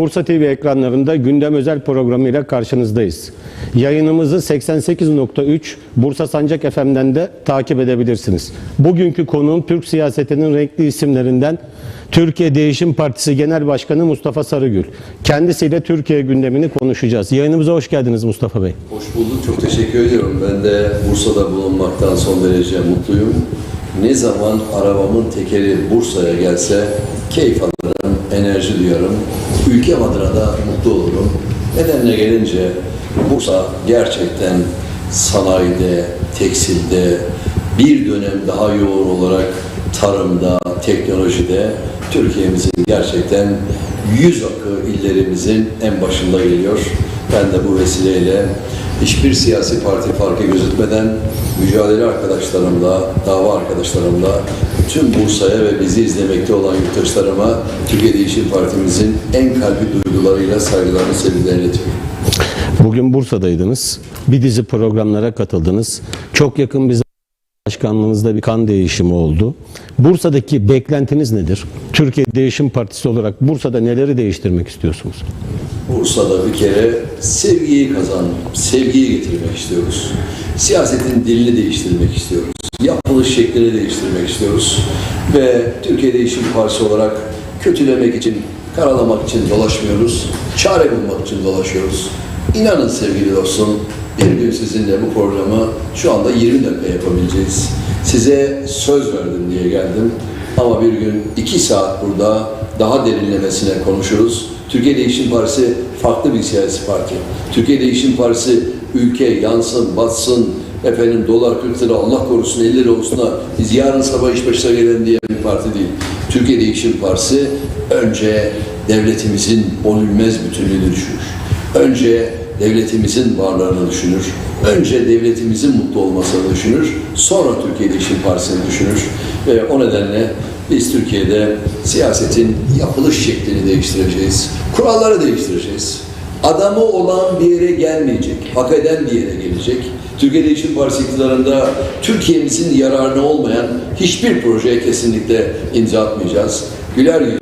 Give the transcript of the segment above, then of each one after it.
Bursa TV ekranlarında gündem özel programıyla karşınızdayız. Yayınımızı 88.3 Bursa Sancak FM'den de takip edebilirsiniz. Bugünkü konuğum Türk siyasetinin renkli isimlerinden Türkiye Değişim Partisi Genel Başkanı Mustafa Sarıgül. Kendisiyle Türkiye gündemini konuşacağız. Yayınımıza hoş geldiniz Mustafa Bey. Hoş bulduk. Çok teşekkür ediyorum. Ben de Bursa'da bulunmaktan son derece mutluyum. Ne zaman arabamın tekeri Bursa'ya gelse keyif alırım, enerji duyarım. Ülkem adına da mutlu olurum. Nedenle gelince Bursa gerçekten sanayide, tekstilde bir dönem daha yoğun olarak tarımda, teknolojide Türkiye'mizin gerçekten yüz akı illerimizin en başında geliyor. Ben de bu vesileyle hiçbir siyasi parti farkı gözetmeden mücadele arkadaşlarımla, dava arkadaşlarımla tüm Bursa'ya ve bizi izlemekte olan yurttaşlarıma Türkiye Değişim Partimizin en kalbi duygularıyla saygılarını, sevgilerini iletiyorum. Bugün Bursa'daydınız. Bir dizi programlara katıldınız. Çok yakın bir başkanlığınızda bir kan değişimi oldu. Bursa'daki beklentiniz nedir? Türkiye Değişim Partisi olarak Bursa'da neleri değiştirmek istiyorsunuz? Bursa'da bir kere sevgiyi kazan, sevgiyi getirmek istiyoruz. Siyasetin dilini değiştirmek istiyoruz. Yapılış şeklini değiştirmek istiyoruz. Ve Türkiye Değişim Partisi olarak kötülemek için, karalamak için dolaşmıyoruz. Çare bulmak için dolaşıyoruz. İnanın sevgili dostum, bir gün sizinle bu programı şu anda 20 dakika yapabileceğiz. Size söz verdim diye geldim. Ama bir gün iki saat burada daha derinlemesine konuşuruz. Türkiye Değişim Partisi farklı bir siyasi parti. Türkiye Değişim Partisi ülke yansın, batsın, efendim dolar 40 lira Allah korusun 50 lira olsun da biz yarın sabah iş başına gelen diye bir parti değil. Türkiye Değişim Partisi önce devletimizin bölünmez bütünlüğünü düşünür. Önce devletimizin varlığını düşünür. Önce devletimizin mutlu olmasını düşünür. Sonra Türkiye Değişim Partisi'ni düşünür. Ve o nedenle biz Türkiye'de siyasetin yapılış şeklini değiştireceğiz. Kuralları değiştireceğiz. Adamı olan bir yere gelmeyecek, hak eden bir yere gelecek. Türkiye Değişim Partisi iktidarında Türkiye'mizin yararına olmayan hiçbir projeye kesinlikle imza atmayacağız. Güler yüzlü,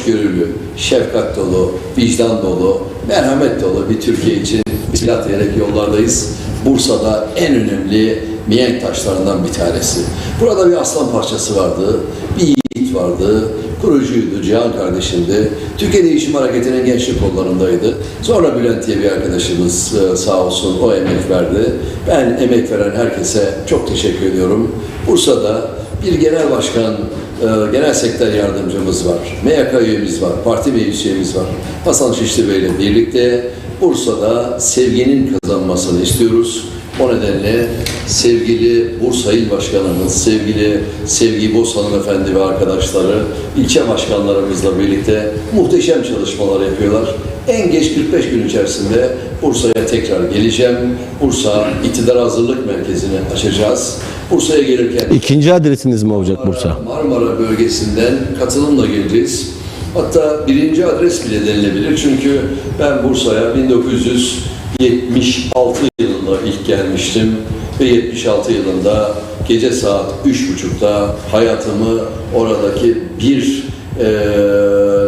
hoşgörülü, şefkat dolu, vicdan dolu, merhamet dolu bir Türkiye için silah diyerek yollardayız. Bursa'da en önemli mihenk taşlarından bir tanesi. Burada bir aslan parçası vardı, bir yiğit vardı, kurucuydu, Cihan kardeşimdi. Türkiye Değişim Hareketi'nin gençlik kollarındaydı. Sonra Bülent diye bir arkadaşımız e, sağ olsun o emek verdi. Ben emek veren herkese çok teşekkür ediyorum. Bursa'da bir genel başkan, e, genel sekreter yardımcımız var. MYK üyemiz var, parti meclis var. Hasan Şişli Bey ile birlikte Bursa'da sevginin kazanmasını istiyoruz. O nedenle sevgili Bursa İl Başkanımız, sevgili Sevgi Boz hanımefendi ve arkadaşları, ilçe başkanlarımızla birlikte muhteşem çalışmalar yapıyorlar. En geç 45 gün içerisinde Bursa'ya tekrar geleceğim. Bursa İktidar Hazırlık Merkezi'ni açacağız. Bursa'ya gelirken İkinci adresiniz mi olacak Bursa? Marmara bölgesinden katılımla geleceğiz. Hatta birinci adres bile denilebilir. Çünkü ben Bursa'ya 1976 yılında ilk gelmiştim. Ve 76 yılında gece saat 3.30'da hayatımı oradaki bir eee,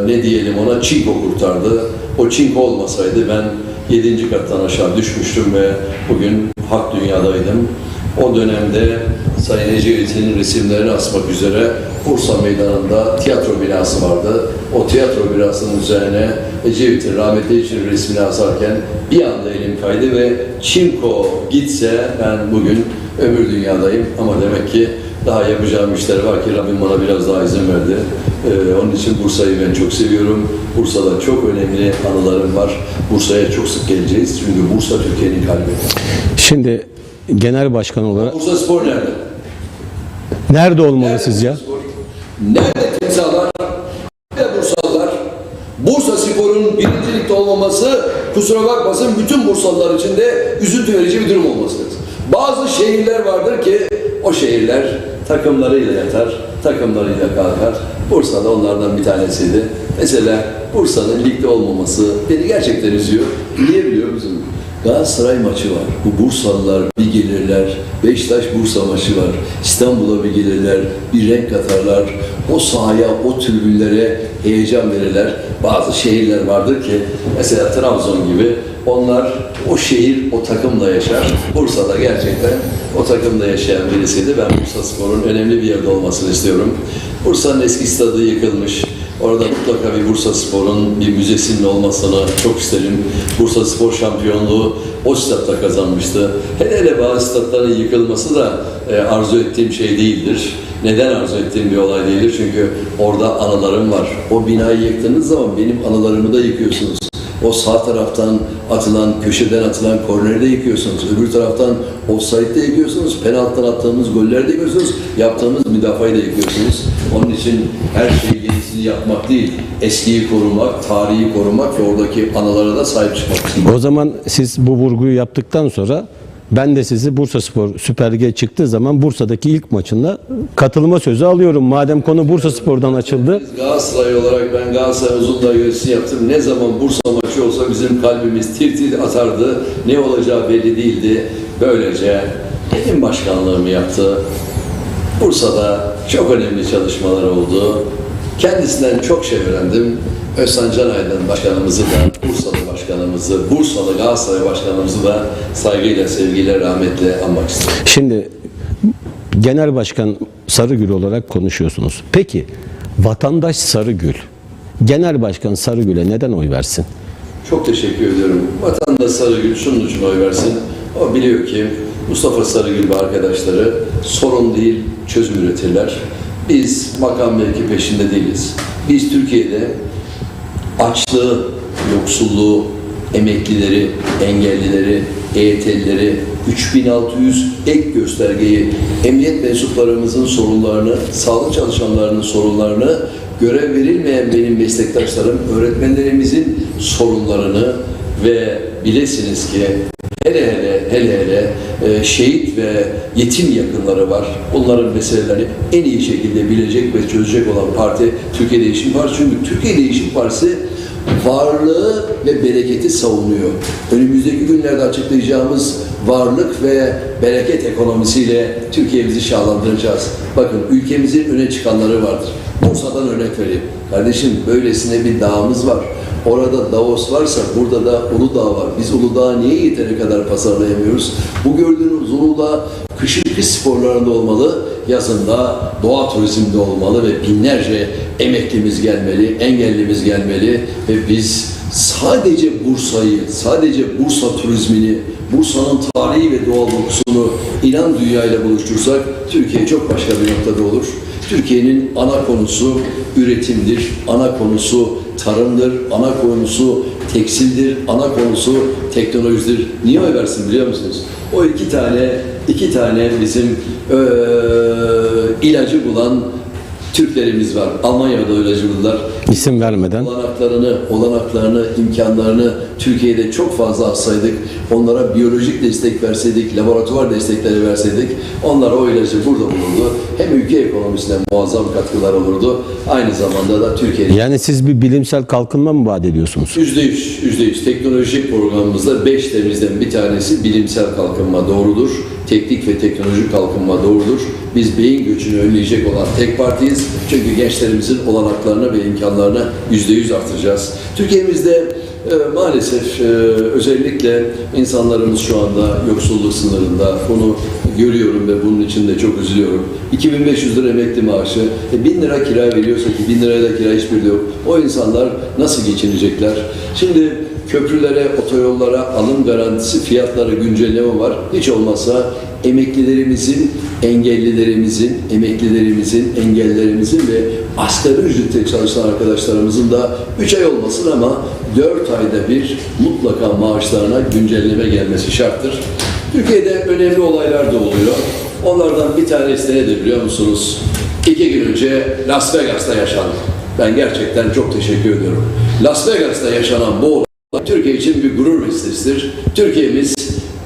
ne diyelim ona çinko kurtardı. O çinko olmasaydı ben 7. kattan aşağı düşmüştüm ve bugün hak dünyadaydım. O dönemde Sayın Ecevit'in resimlerini asmak üzere Bursa Meydanı'nda tiyatro binası vardı. O tiyatro binasının üzerine Ecevit'in rahmetli için resmini asarken bir anda elim kaydı ve Çinko gitse ben bugün ömür dünyadayım ama demek ki daha yapacağım işler var ki Rabbim bana biraz daha izin verdi. Ee, onun için Bursa'yı ben çok seviyorum. Bursa'da çok önemli anılarım var. Bursa'ya çok sık geleceğiz. Çünkü Bursa Türkiye'nin kalbi. Şimdi genel başkan olarak Bursa Spor nerede? nerede olmalı sizce? Nerede timsahlar? Nerede Bursalılar? Bursa Spor'un birincilikte olmaması kusura bakmasın bütün Bursalılar için de üzüntü verici bir durum olması lazım. Bazı şehirler vardır ki o şehirler takımlarıyla yatar, takımlarıyla kalkar. Bursa da onlardan bir tanesiydi. Mesela Bursa'nın ligde olmaması beni gerçekten üzüyor. Niye biliyor musun? Galatasaray maçı var. Bu Bursalılar bir gelirler. Beşiktaş Bursa maçı var. İstanbul'a bir gelirler. Bir renk katarlar. O sahaya, o tribünlere heyecan verirler. bazı şehirler vardır ki mesela Trabzon gibi onlar o şehir o takımla yaşar. Bursa'da gerçekten o takımla yaşayan birisiydi. Ben Bursa Spor'un önemli bir yerde olmasını istiyorum. Bursa'nın eski stadı yıkılmış. Orada mutlaka bir Bursa Spor'un bir müzesinin olmasını çok isterim. Bursa Spor şampiyonluğu o statta kazanmıştı. Hele hele bazı statların yıkılması da e, arzu ettiğim şey değildir. Neden arzu ettiğim bir olay değildir? Çünkü orada anılarım var. O binayı yıktığınız zaman benim anılarımı da yıkıyorsunuz. O sağ taraftan atılan, köşeden atılan korneri de yıkıyorsunuz. Öbür taraftan offside'de yıkıyorsunuz. Penaltıdan attığımız golleri de yıkıyorsunuz. Yaptığımız müdafayı da yıkıyorsunuz. Onun için her şey yenisini yapmak değil, eskiyi korumak, tarihi korumak ve oradaki anılara da sahip çıkmak. O zaman siz bu vurguyu yaptıktan sonra ben de sizi Bursa Spor Süper Lig'e çıktığı zaman Bursa'daki ilk maçında katılma sözü alıyorum. Madem konu Bursa Spor'dan açıldı. Biz Galatasaray olarak ben Galatasaray Uzundağ yöneticisi yaptım. Ne zaman Bursa maçı olsa bizim kalbimiz tir tir atardı. Ne olacağı belli değildi. Böylece benim başkanlığımı yaptı. Bursa'da çok önemli çalışmalar oldu. Kendisinden çok şey öğrendim. Özcan Canaydın başkanımızı da, Bursalı başkanımızı, Bursalı Galatasaray başkanımızı da saygıyla, sevgiyle, rahmetle anmak istiyorum. Şimdi Genel Başkan Sarıgül olarak konuşuyorsunuz. Peki vatandaş Sarıgül, Genel Başkan Sarıgül'e neden oy versin? Çok teşekkür ediyorum. Vatandaş Sarıgül şunun için oy versin. O biliyor ki Mustafa Sarıgül ve arkadaşları sorun değil çözüm üretirler. Biz makam mevki peşinde değiliz. Biz Türkiye'de açlığı, yoksulluğu, emeklileri, engellileri, EYT'lileri, 3600 ek göstergeyi, emniyet mensuplarımızın sorunlarını, sağlık çalışanlarının sorunlarını, görev verilmeyen benim meslektaşlarım, öğretmenlerimizin sorunlarını ve bilesiniz ki hele hele hele hele e, şehit ve yetim yakınları var. Bunların meselelerini en iyi şekilde bilecek ve çözecek olan parti Türkiye Değişim Partisi. Çünkü Türkiye Değişim Partisi varlığı ve bereketi savunuyor. Önümüzdeki günlerde açıklayacağımız varlık ve bereket ekonomisiyle Türkiye'mizi şahlandıracağız. Bakın ülkemizin öne çıkanları vardır. Bursa'dan örnek vereyim. Kardeşim böylesine bir dağımız var. Orada Davos varsa burada da Uludağ var. Biz Uludağ'ı niye yeteri kadar pazarlayamıyoruz? Bu gördüğünüz Uludağ kışın kış sporlarında olmalı, yazında doğa turizminde olmalı ve binlerce emeklimiz gelmeli, engellimiz gelmeli ve biz sadece Bursa'yı, sadece Bursa turizmini, Bursa'nın tarihi ve doğal dokusunu inan dünyayla buluştursak Türkiye çok başka bir noktada olur. Türkiye'nin ana konusu üretimdir, ana konusu tarımdır, ana konusu tekstildir, ana konusu teknolojidir. Niye oy versin biliyor musunuz? O iki tane, iki tane bizim eee, ilacı bulan Türklerimiz var. Almanya'da ilacı buldular. İsim vermeden. Olanaklarını, olanaklarını, imkanlarını Türkiye'de çok fazla atsaydık, onlara biyolojik destek verseydik, laboratuvar destekleri verseydik, onlar o ilacı burada bulurdu. Hem ülke ekonomisine muazzam katkılar olurdu, aynı zamanda da Türkiye'nin Yani siz bir bilimsel kalkınma mı vaat ediyorsunuz? Yüzde yüz, yüzde yüz. Teknolojik programımızda beş temizden bir tanesi bilimsel kalkınma doğrudur. Teknik ve teknolojik kalkınma doğrudur. Biz beyin göçünü önleyecek olan tek partiyiz. Çünkü gençlerimizin olanaklarını ve imkanlarını yüzde yüz artıracağız. Türkiye'mizde e, maalesef e, özellikle insanlarımız şu anda yoksulluk sınırında. Bunu görüyorum ve bunun için de çok üzülüyorum. 2500 lira emekli maaşı, e, 1000 lira kira veriyorsa ki 1000 liraya da kira hiçbiri yok. O insanlar nasıl geçinecekler? Şimdi köprülere, otoyollara alım garantisi fiyatları güncelleme var. Hiç olmazsa emeklilerimizin, engellilerimizin, emeklilerimizin, engellilerimizin ve asgari ücretle çalışan arkadaşlarımızın da 3 ay olmasın ama 4 ayda bir mutlaka maaşlarına güncelleme gelmesi şarttır. Türkiye'de önemli olaylar da oluyor. Onlardan bir tanesi de nedir biliyor musunuz? İki gün önce Las Vegas'ta yaşandı. Ben gerçekten çok teşekkür ediyorum. Las Vegas'ta yaşanan bu Türkiye için bir gurur meselesidir. Türkiye'miz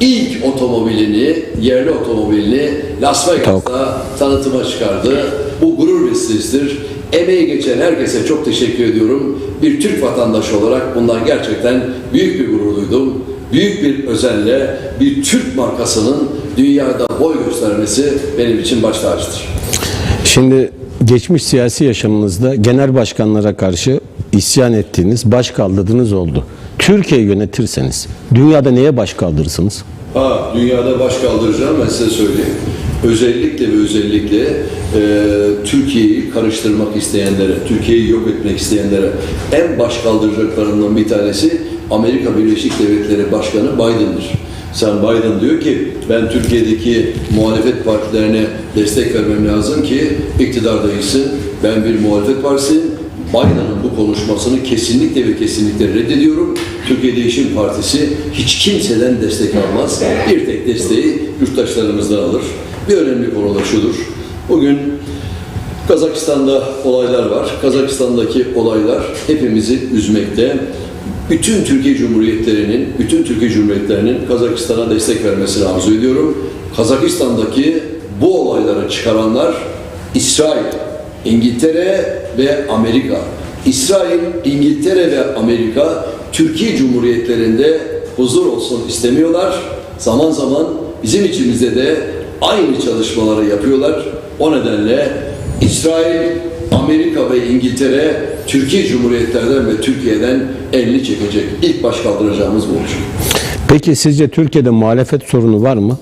ilk otomobilini, yerli otomobilini Las Vegas'ta tanıtıma çıkardı. Bu gurur vesilesidir. Emeği geçen herkese çok teşekkür ediyorum. Bir Türk vatandaşı olarak bundan gerçekten büyük bir gurur duydum. Büyük bir özenle bir Türk markasının dünyada boy göstermesi benim için baş tacıdır. Şimdi geçmiş siyasi yaşamınızda genel başkanlara karşı isyan ettiğiniz, baş kaldırdığınız oldu. Türkiye yönetirseniz dünyada neye baş kaldırırsınız? Ha, dünyada baş kaldıracağım ben size söyleyeyim. Özellikle ve özellikle e, Türkiye'yi karıştırmak isteyenlere, Türkiye'yi yok etmek isteyenlere en baş kaldıracaklarından bir tanesi Amerika Birleşik Devletleri Başkanı Biden'dır. Sen Biden diyor ki ben Türkiye'deki muhalefet partilerine destek vermem lazım ki iktidar değilsin. Ben bir muhalefet partisiyim. Biden'ın bu konuşmasını kesinlikle ve kesinlikle reddediyorum. Türkiye Değişim Partisi hiç kimseden destek almaz. Bir tek desteği yurttaşlarımızdan alır. Bir önemli konu da şudur. Bugün Kazakistan'da olaylar var. Kazakistan'daki olaylar hepimizi üzmekte. Bütün Türkiye Cumhuriyetlerinin, bütün Türkiye Cumhuriyetlerinin Kazakistan'a destek vermesini arzu ediyorum. Kazakistan'daki bu olayları çıkaranlar İsrail, İngiltere ve Amerika. İsrail, İngiltere ve Amerika Türkiye Cumhuriyetlerinde huzur olsun istemiyorlar. Zaman zaman bizim içimizde de aynı çalışmaları yapıyorlar. O nedenle İsrail, Amerika ve İngiltere Türkiye Cumhuriyetlerden ve Türkiye'den elini çekecek. İlk baş kaldıracağımız bu. Peki sizce Türkiye'de muhalefet sorunu var mı?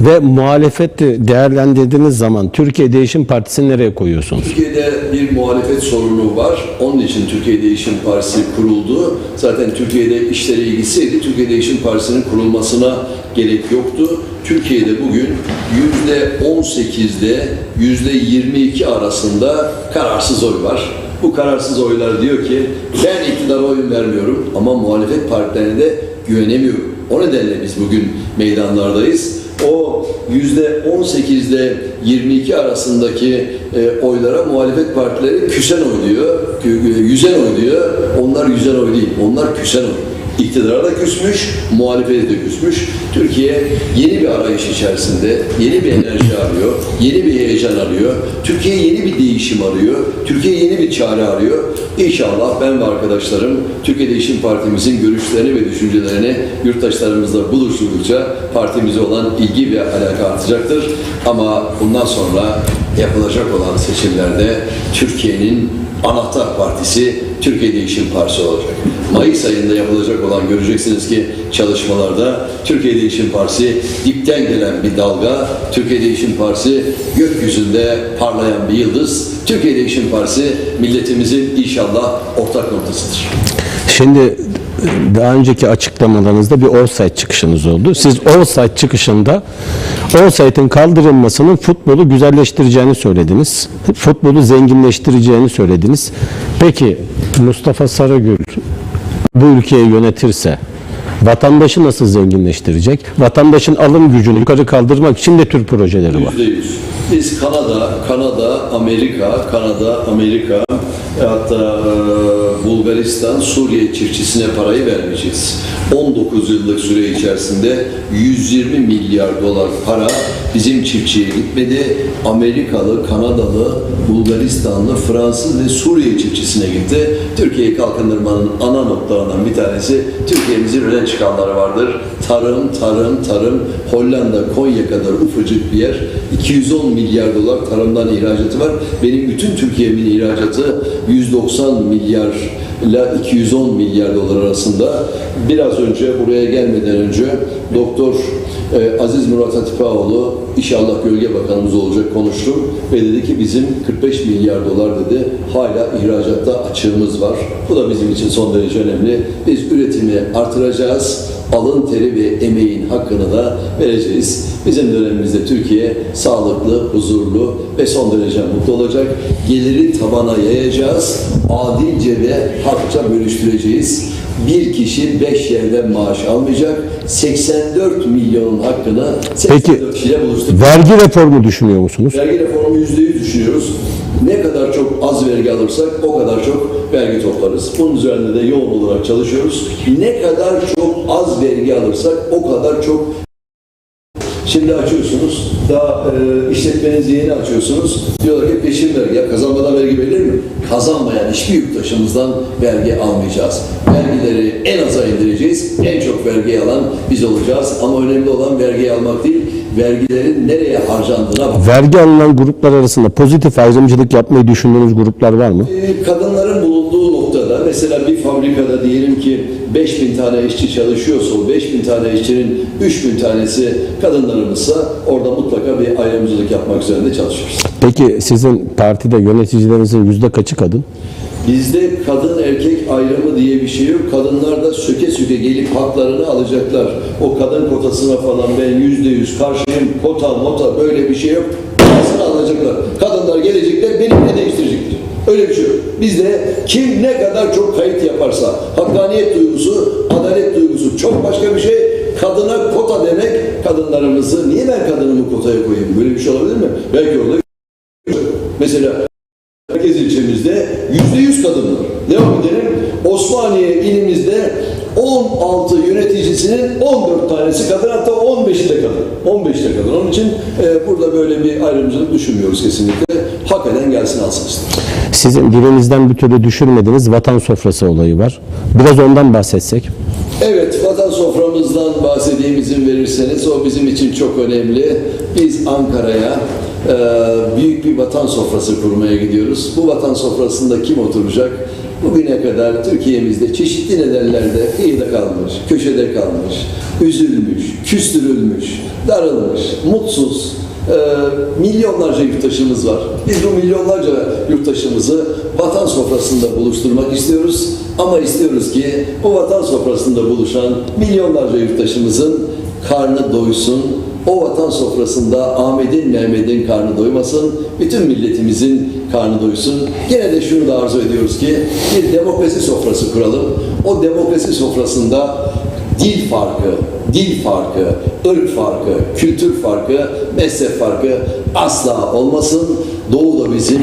Ve muhalefeti değerlendirdiğiniz zaman Türkiye Değişim Partisi'ni nereye koyuyorsunuz? Türkiye'de bir muhalefet sorunu var. Onun için Türkiye Değişim Partisi kuruldu. Zaten Türkiye'de işleri ilgisiydi. Türkiye Değişim Partisi'nin kurulmasına gerek yoktu. Türkiye'de bugün yüzde 18'de yüzde 22 arasında kararsız oy var. Bu kararsız oylar diyor ki ben iktidara oyun vermiyorum ama muhalefet partilerine de güvenemiyorum. O nedenle biz bugün meydanlardayız. O yüzde 18'de 22 arasındaki e, oylara muhalefet partileri küsen oy diyor, kü- yüzen oy diyor. Onlar yüzen oy değil, onlar küsen oy. İktidara da küsmüş, muhalefete de küsmüş. Türkiye yeni bir arayış içerisinde, yeni bir enerji arıyor, yeni bir heyecan arıyor. Türkiye yeni bir değişim arıyor, Türkiye yeni bir çare arıyor. İnşallah ben ve arkadaşlarım Türkiye Değişim Partimizin görüşlerini ve düşüncelerini yurttaşlarımızla buluşturdukça partimize olan ilgi ve alaka artacaktır. Ama bundan sonra yapılacak olan seçimlerde Türkiye'nin anahtar partisi Türkiye Değişim Partisi olacak. Mayıs ayında yapılacak olan göreceksiniz ki çalışmalarda Türkiye Değişim Partisi dipten gelen bir dalga, Türkiye Değişim Partisi gökyüzünde parlayan bir yıldız, Türkiye Değişim Partisi milletimizin inşallah ortak noktasıdır. Şimdi daha önceki açıklamalarınızda bir offside çıkışınız oldu. Siz offside çıkışında offside'in kaldırılmasının futbolu güzelleştireceğini söylediniz. Futbolu zenginleştireceğini söylediniz. Peki Mustafa Sarıgül bu ülkeyi yönetirse vatandaşı nasıl zenginleştirecek? Vatandaşın alım gücünü yukarı kaldırmak için de tür projeleri var. Yüzde yüz. Biz Kanada, Kanada, Amerika, Kanada, Amerika e, hatta e, Bulgaristan, Suriye çiftçisine parayı vermeyeceğiz. 19 yıllık süre içerisinde 120 milyar dolar para bizim çiftçiye gitmedi. Amerikalı, Kanadalı, Bulgaristanlı, Fransız ve Suriye çiftçisine gitti. Türkiye'yi kalkındırmanın ana noktalarından bir tanesi Türkiye'mizin öne çıkanları vardır. Tarım, tarım, tarım. Hollanda, Konya kadar ufacık bir yer. 210 milyar dolar tarımdan ihracatı var. Benim bütün Türkiye'min ihracatı 190 milyar ile 210 milyar dolar arasında. Biraz önce buraya gelmeden önce Doktor e, Aziz Murat Hatipoğlu inşallah Gölge Bakanımız olacak konuştum ve dedi ki bizim 45 milyar dolar dedi hala ihracatta açığımız var. Bu da bizim için son derece önemli. Biz üretimi artıracağız. Alın teri ve emeğin hakkını da vereceğiz. Bizim dönemimizde Türkiye sağlıklı, huzurlu ve son derece mutlu olacak. Geliri tabana yayacağız. Adilce ve hakça bölüştüreceğiz. Bir kişi beş yerden maaş almayacak. 84 milyonun hakkını 84 kişiyle buluşturacağız. Vergi reformu düşünüyor musunuz? Vergi reformu yüzde yüz düşünüyoruz. Ne kadar çok az vergi alırsak o kadar çok vergi toplarız. Bunun üzerinde de yoğun olarak çalışıyoruz. Ne kadar çok az vergi alırsak o kadar çok Şimdi açıyorsunuz, daha e, işletmenizi yeni açıyorsunuz. Diyorlar ki peşin vergi. Ya kazanmadan vergi verilir mi? Kazanmayan hiçbir yurttaşımızdan vergi almayacağız. Vergileri en aza indireceğiz. En çok vergi alan biz olacağız. Ama önemli olan vergi almak değil, vergilerin nereye harcandığına bak. Vergi alınan gruplar arasında pozitif ayrımcılık yapmayı düşündüğünüz gruplar var mı? Ee, Kadınların bulunduğu noktada mesela bir fabrikada diyelim ki 5000 tane işçi çalışıyorsa o 5000 tane işçinin 3000 tanesi kadınlarımızsa orada mutlaka bir ayrımcılık yapmak üzerinde çalışıyoruz. Peki sizin partide yöneticilerinizin yüzde kaçı kadın? Bizde kadın erkek ayrımı diye bir şey yok. Kadınlar da söke söke gelip haklarını alacaklar. O kadın kotasına falan ben yüzde yüz karşıyım. Kota mota böyle bir şey yok. Parasını alacaklar. Kadınlar gelecekler benimle değiştirecekler. Öyle bir şey yok. Bizde kim ne kadar çok kayıt yaparsa hakkaniyet duygusu, adalet duygusu çok başka bir şey. Kadına kota demek kadınlarımızı niye ben kadınımı kotaya koyayım? Böyle bir şey olabilir mi? Belki orada Mesela ilçemizde yüzde yüz kadın var. Devam edelim. Osmaniye ilimizde 16 yöneticisinin 14 tanesi kadın hatta 15'i de kadın. 15 de kadın. Onun için e, burada böyle bir ayrımcılık düşünmüyoruz kesinlikle. Hak eden gelsin alsın istedim. Sizin dilinizden bir türlü düşürmediğiniz vatan sofrası olayı var. Biraz ondan bahsetsek. Evet, vatan soframızdan bahsedeyim izin verirseniz. O bizim için çok önemli. Biz Ankara'ya büyük bir vatan sofrası kurmaya gidiyoruz. Bu vatan sofrasında kim oturacak? Bugüne kadar Türkiye'mizde çeşitli nedenlerde kıyıda kalmış, köşede kalmış, üzülmüş, küstürülmüş, darılmış, mutsuz, e, milyonlarca yurttaşımız var. Biz bu milyonlarca yurttaşımızı vatan sofrasında buluşturmak istiyoruz. Ama istiyoruz ki bu vatan sofrasında buluşan milyonlarca yurttaşımızın karnı doysun. O vatan sofrasında Ahmet'in, Mehmet'in karnı doymasın. Bütün milletimizin karnı doysun. Gene de şunu da arzu ediyoruz ki bir demokrasi sofrası kuralım. O demokrasi sofrasında dil farkı, dil farkı, ırk farkı, kültür farkı, mezhep farkı asla olmasın. Doğu da bizim,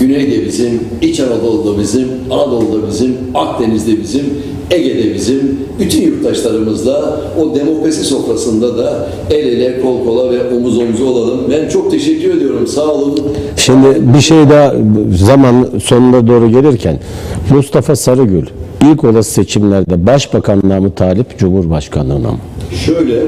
Güney de bizim, İç Anadolu da bizim, Anadolu da bizim, Akdeniz de bizim, Ege'de bizim, bütün yurttaşlarımızla o demokrasi sofrasında da el ele, kol kola ve omuz omuza olalım. Ben çok teşekkür ediyorum. Sağ olun. Şimdi bir şey daha zaman sonuna doğru gelirken Mustafa Sarıgül ilk olası seçimlerde başbakanlığa mı talip, cumhurbaşkanlığına mı? Şöyle,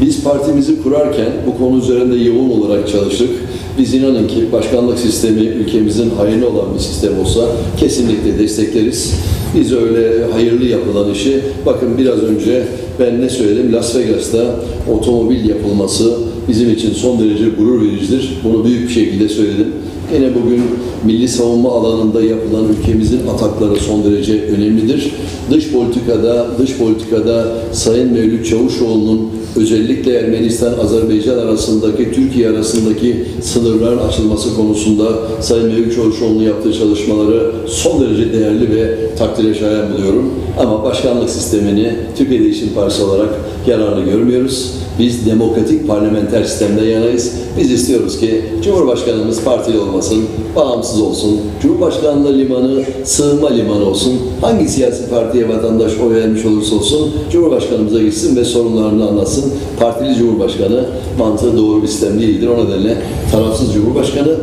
biz partimizi kurarken bu konu üzerinde yoğun olarak çalıştık. Biz inanın ki başkanlık sistemi ülkemizin hayırlı olan bir sistem olsa kesinlikle destekleriz. Biz öyle hayırlı yapılan işi, bakın biraz önce ben ne söyledim? Las Vegas'ta otomobil yapılması bizim için son derece gurur vericidir. Bunu büyük bir şekilde söyledim. Yine bugün milli savunma alanında yapılan ülkemizin atakları son derece önemlidir. Dış politikada, dış politikada Sayın Mevlüt Çavuşoğlu'nun özellikle Ermenistan-Azerbaycan arasındaki, Türkiye arasındaki sınırların açılması konusunda Sayın Mevlüt Çavuşoğlu'nun yaptığı çalışmaları son derece değerli ve takdire şayan buluyorum. Ama başkanlık sistemini Türkiye Değişim Partisi olarak yararlı görmüyoruz. Biz demokratik parlamenter sistemde yanayız. Biz istiyoruz ki Cumhurbaşkanımız partili olmasın, bağımsız olsun. Cumhurbaşkanlığı limanı sığınma limanı olsun. Hangi siyasi partiye vatandaş oy vermiş olursa olsun Cumhurbaşkanımıza gitsin ve sorunlarını anlatsın. Partili Cumhurbaşkanı mantığı doğru bir sistem değildir. O nedenle tarafsız Cumhurbaşkanı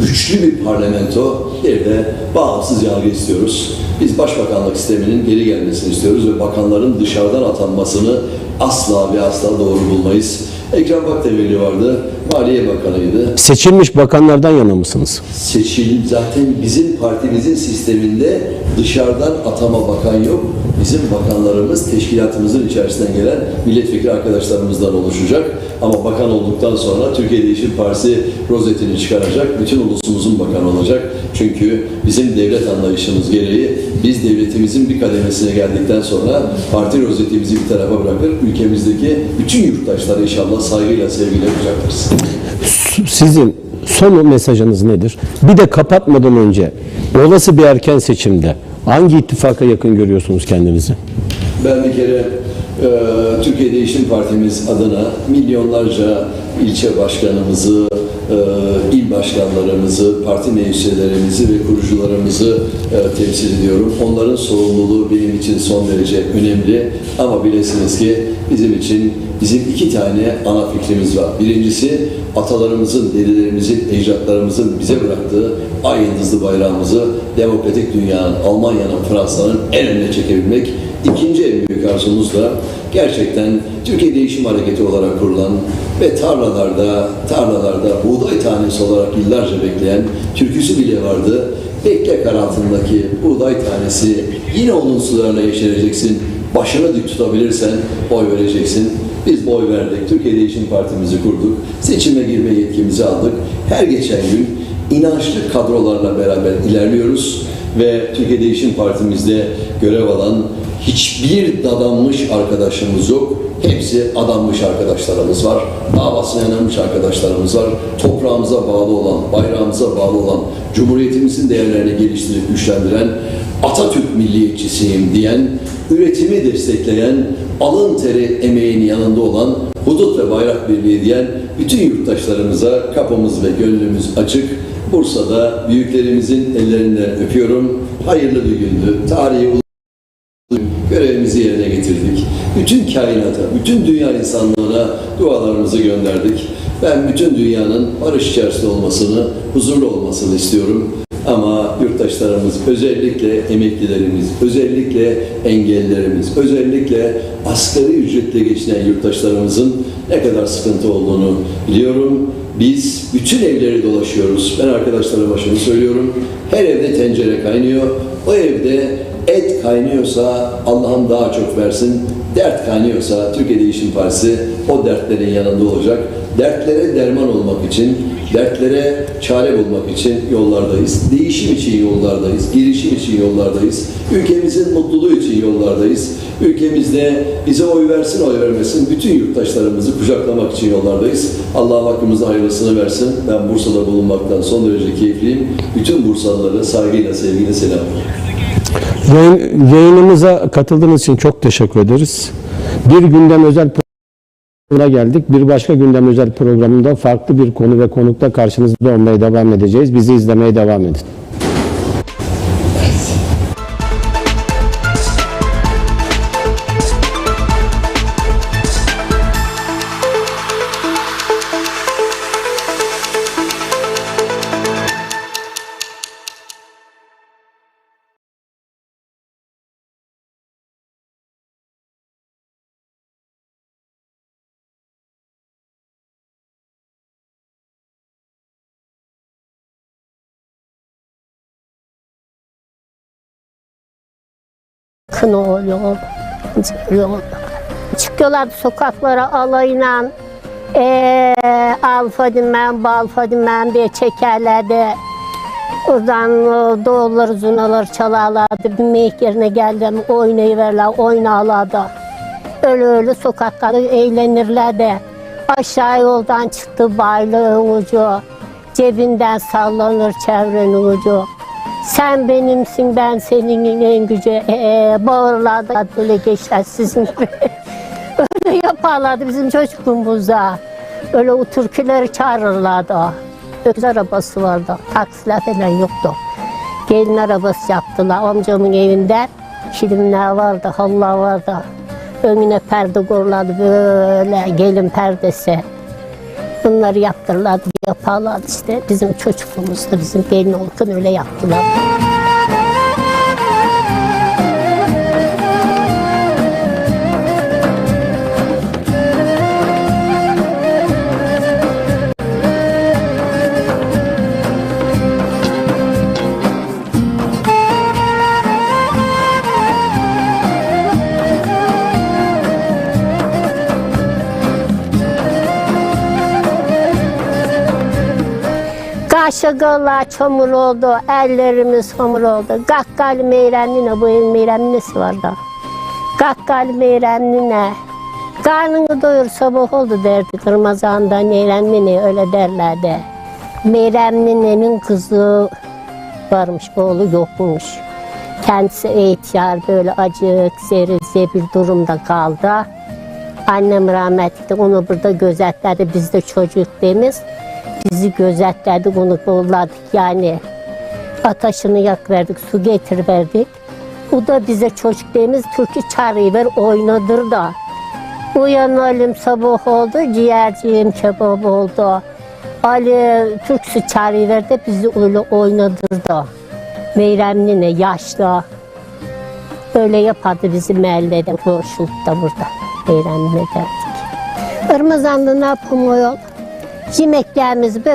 güçlü bir parlamento, bir de bağımsız yargı istiyoruz. Biz başbakanlık sisteminin geri gelmesini istiyoruz ve bakanların dışarıdan atanmasını asla ve asla doğru bulmayız. Ekrem Bakdemirli vardı, Maliye Bakanıydı. Seçilmiş bakanlardan yana mısınız? Seçil, zaten bizim partimizin sisteminde dışarıdan atama bakan yok. Bizim bakanlarımız teşkilatımızın içerisinden gelen milletvekili arkadaşlarımızdan oluşacak. Ama bakan olduktan sonra Türkiye Değişim Partisi rozetini çıkaracak. Bütün ulusumuzun bakanı olacak. Çünkü bizim devlet anlayışımız gereği biz devletimizin bir kademesine geldikten sonra parti rozetimizi bir tarafa bırakır. Ülkemizdeki bütün yurttaşları inşallah saygıyla, sevgiyle kucaklarız. Sizin son mesajınız nedir? Bir de kapatmadan önce olası bir erken seçimde hangi ittifaka yakın görüyorsunuz kendinizi? Ben bir kere e, Türkiye Değişim Partimiz adına milyonlarca ilçe başkanımızı, e, il başkanlarımızı, parti meclislerimizi ve kurucularımızı e, temsil ediyorum. Onların sorumluluğu benim için son derece önemli. Ama bilesiniz ki bizim için bizim iki tane ana fikrimiz var. Birincisi atalarımızın, dedelerimizin, ecdatlarımızın bize bıraktığı ay yıldızlı bayrağımızı demokratik dünyanın, Almanya'nın, Fransa'nın en önüne çekebilmek. İkinci en büyük arzumuz da gerçekten Türkiye Değişim Hareketi olarak kurulan ve tarlalarda, tarlalarda buğday tanesi olarak yıllarca bekleyen türküsü bile vardı. Bekle kar altındaki buğday tanesi yine onun sularına yeşereceksin. Başını dik tutabilirsen oy vereceksin. Biz boy verdik. Türkiye Değişim Partimizi kurduk. Seçime girme yetkimizi aldık. Her geçen gün inançlı kadrolarla beraber ilerliyoruz ve Türkiye Değişim Partimizde görev alan hiçbir dadanmış arkadaşımız yok. Hepsi adanmış arkadaşlarımız var. Davasına inanmış arkadaşlarımız var. Toprağımıza bağlı olan, bayrağımıza bağlı olan, Cumhuriyetimizin değerlerini geliştirip güçlendiren, Atatürk milliyetçisiyim diyen, üretimi destekleyen, alın teri emeğin yanında olan, hudut ve bayrak birliği diyen bütün yurttaşlarımıza kapımız ve gönlümüz açık. Bursa'da büyüklerimizin ellerinden öpüyorum. Hayırlı bir gündü. Tarihi görevimizi yerine getirdik. Bütün kainata, bütün dünya insanlığına dualarımızı gönderdik. Ben bütün dünyanın barış içerisinde olmasını, huzurlu olmasını istiyorum. Ama yurttaşlarımız, özellikle emeklilerimiz, özellikle engellilerimiz, özellikle asgari ücretle geçinen yurttaşlarımızın ne kadar sıkıntı olduğunu biliyorum. Biz bütün evleri dolaşıyoruz. Ben arkadaşlarıma şunu söylüyorum. Her evde tencere kaynıyor. O evde et kaynıyorsa Allah'ım daha çok versin. Dert kaynıyorsa Türkiye Değişim Partisi o dertlerin yanında olacak. Dertlere derman olmak için, dertlere çare bulmak için yollardayız. Değişim için yollardayız, girişim için yollardayız. Ülkemizin mutluluğu için yollardayız. Ülkemizde bize oy versin, oy vermesin bütün yurttaşlarımızı kucaklamak için yollardayız. Allah hakkımızda hayırlısını versin. Ben Bursa'da bulunmaktan son derece keyifliyim. Bütün Bursalıları saygıyla, sevgiyle selamlıyorum. Yayın- yayınımıza katıldığınız için çok teşekkür ederiz. Bir gündem özel programına geldik. Bir başka gündem özel programında farklı bir konu ve konukta karşınızda olmaya devam edeceğiz. Bizi izlemeye devam edin. Kını yol, yol. Çıkıyorlardı sokaklara alayla. Eee alfa dimem, balfa dimem diye çekerlerdi. Oradan e, doğulları, zunaları çalarlardı. Bir meyik yerine geldim, oynayıverler, oynarlardı. Öyle öyle sokaklarda eğlenirlerdi. Aşağı yoldan çıktı baylığın ucu. Cebinden sallanır çevrenin ucu. Sen benimsin ben senin en gücü. Ee, bağırlardı böyle geçler sizin gibi. Öyle yaparlardı bizim çocukluğumuzda. Öyle o türküleri çağırırlardı. Öz arabası vardı. Taksiler falan yoktu. Gelin arabası yaptılar amcamın evinde. Kilimler vardı, halılar vardı. Önüne perde korlardı böyle gelin perdesi. Bunları yaptırırlardı, yaparlardı işte. Bizim çocukluğumuzda bizim gelin olurken öyle yaptılar. Kaşıklar çamur oldu, ellerimiz hamur oldu. Gakkal meyrenline, bu el meyrenlisi vardı. Gakkal meyrenline, karnını doyur sabah oldu derdi. Ramazan'da meyrenline öyle derlerdi. Meyrenline'nin kızı varmış, oğlu yokmuş. Kendisi ihtiyar böyle acık, zeri, zebil durumda kaldı. Annem rahmetli onu burada gözetledi. Biz de çocukluğumuz bizi gözetledi, onu kolladık yani. Ataşını yak verdik, su getir verdik. O da bize çocukluğumuz türkü çağırıver oynadır da. Uyanalım sabah oldu, ciğerciğim kebap oldu. Ali türküsü çağırıver de bizi öyle oynadırdı. Meyremli ne yaşlı. Öyle yapardı bizim mahallede, koşulukta burada. bayramını ederdik. Ramazan'da ne yapılıyor? Yemeklerimizi böyle